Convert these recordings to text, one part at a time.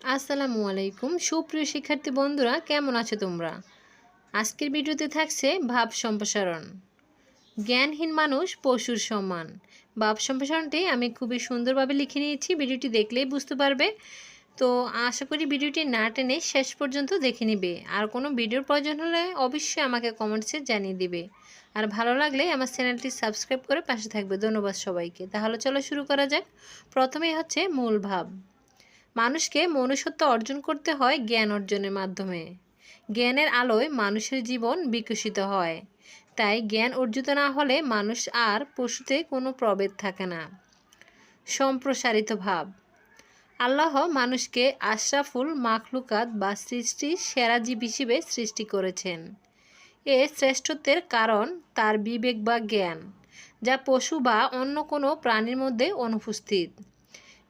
আসসালামু আলাইকুম। সুপ্রিয় শিক্ষার্থী বন্ধুরা, কেমন আছো তোমরা? আজকের ভিডিওতে থাকছে ভাব সম্প্রসারণ। জ্ঞানহীন মানুষ পশুর সমান। ভাব সম্প্রসারণটি আমি খুবই সুন্দরভাবে লিখে নিয়েছি, ভিডিওটি দেখলেই বুঝতে পারবে। তো আশা করি ভিডিওটি না টেনে শেষ পর্যন্ত দেখে নিবে। আর কোনো ভিডিওর প্রয়োজন হলে অবশ্যই আমাকে কমেন্টসে জানিয়ে দিবে। আর ভালো লাগলে আমার চ্যানেলটি সাবস্ক্রাইব করে পাশে থাকবে। ধন্যবাদ সবাইকে। তাহলে চলো শুরু করা যাক। প্রথমেই হচ্ছে মূল ভাব। মানুষকে মনুষ্যত্ব অর্জন করতে হয় জ্ঞান অর্জনের মাধ্যমে। জ্ঞানের আলোয় মানুষের জীবন বিকশিত হয়। তাই জ্ঞান অর্জিত না হলে মানুষ আর পশুতে কোনো প্রভেদ থাকে না। সম্প্রসারিত ভাব। আল্লাহ মানুষকে আশরাফুল মাখলুকাত বা সৃষ্টির সেরা জীব হিসেবে সৃষ্টি করেছেন। এ শ্রেষ্ঠত্বের কারণ তার বিবেক বা জ্ঞান, যা পশু বা অন্য কোনো প্রাণীর মধ্যে অনুপস্থিত।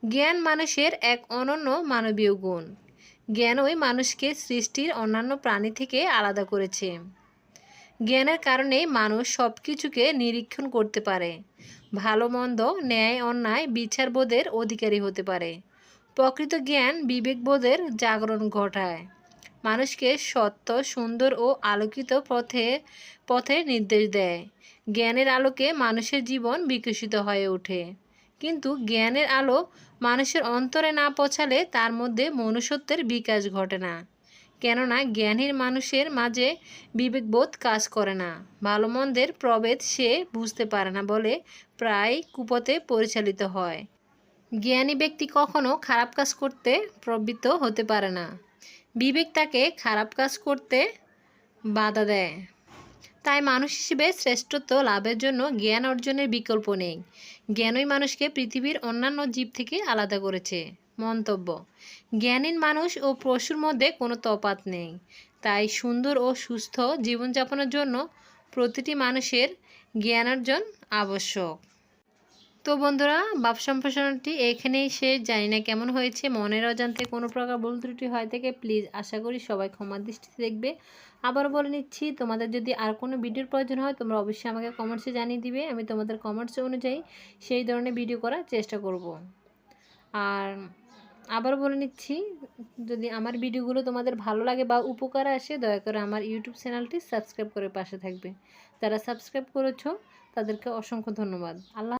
জ্ঞান মানুষের এক অনন্য মানবীয় গুণ। জ্ঞানই মানুষকে সৃষ্টির অন্যান্য প্রাণী থেকে আলাদা করেছে। জ্ঞানের কারণে মানুষ সব কিছুকে নিরীক্ষণ করতে পারে। ভালো, মন্দ, ন্যায়, অন্যায় বিচারবোধের অধিকারী হতে পারে। প্রকৃত জ্ঞান বিবেকবোধের জাগরণ ঘটায়। মানুষকে সত্য, সুন্দর ও আলোকিত পথে পথে নির্দেশ দেয়। জ্ঞানের আলোকে মানুষের জীবন বিকশিত হয়ে ওঠে। কিন্তু জ্ঞানের আলো মানুষের অন্তরে না পৌঁছালে তার মধ্যে মনুষ্যত্বের বিকাশ ঘটে না। কেননা জ্ঞানীর মানুষের মাঝে বিবেকবোধ কাজ করে না। ভালো মন্দের প্রভেদ সে বুঝতে পারে না বলে প্রায় কুপথে পরিচালিত হয়। জ্ঞানী ব্যক্তি কখনো খারাপ কাজ করতে প্রবৃত্ত হতে পারে না। বিবেক তাকে খারাপ কাজ করতে বাধা দেয়। তাই মানুষ হিসেবে শ্রেষ্ঠত্ব লাভের জন্য জ্ঞান অর্জনের বিকল্প নেই। জ্ঞানই মানুষকে পৃথিবীর অন্যান্য জীব থেকে আলাদা করেছে। মন্তব্য, জ্ঞানীন মানুষ ও পশুর মধ্যে কোনো তফাৎ নেই। তাই সুন্দর ও সুস্থ জীবনযাপনের জন্য প্রতিটি মানুষের জ্ঞান অর্জন আবশ্যক। তো বন্ধুরা, বাপ সম্প্রসারণটি এখানেই শেষ। জানি না কেমন হয়েছে, মনের অজান্তে কোনো প্রকার ভুল ত্রুটি হয় থেকে প্লিজ আশা করি সবাই ক্ষমা দৃষ্টিতে দেখবে। আবার বলে নিচ্ছি, তোমাদের যদি আর কোনো ভিডিওর প্রয়োজন হয়, তোমরা অবশ্যই আমাকে কমেন্টসে জানিয়ে দিবে। আমি তোমাদের কমেন্টস অনুযায়ী সেই ধরনের ভিডিও করার চেষ্টা করব। আর আবার বলে নিচ্ছি, যদি আমার ভিডিওগুলো তোমাদের ভালো লাগে বা উপকার আসে, দয়া করে আমার ইউটিউব চ্যানেলটি সাবস্ক্রাইব করে পাশে থাকবে। যারা সাবস্ক্রাইব করেছ, তাদেরকে অসংখ্য ধন্যবাদ। আল্লাহ